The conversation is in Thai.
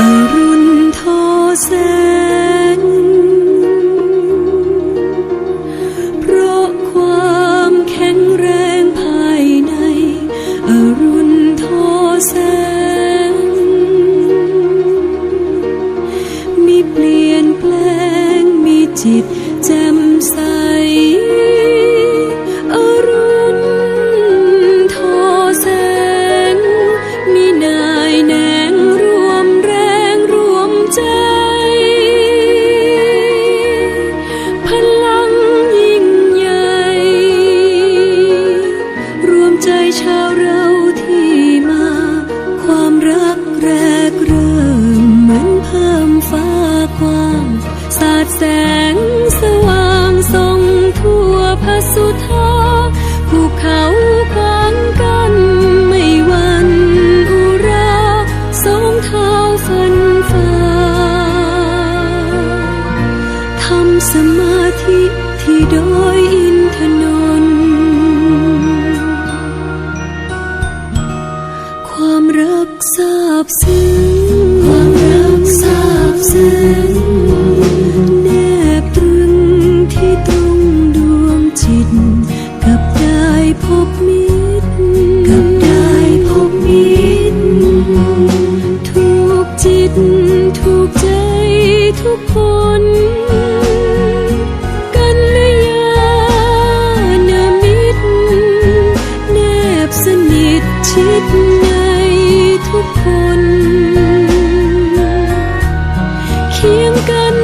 อรุณทอแสง เพราะความแข็งแรงภายใน อรุณทอแสง มีเปลี่ยนแปลงมีจิตแจ่มใส แสงสว่างส่องทั่วพระสุธาภูเขาขวางกันไม่วันอุราสองเท้าฟันฟ้าทำสมาธิที่โดยอินทนนความรักซาบซึ้งความรักซาบซึ้ง ถูกใจทุกคนกันละยานามิตรแนบสนิทชิดในทุกคน เคียงกัน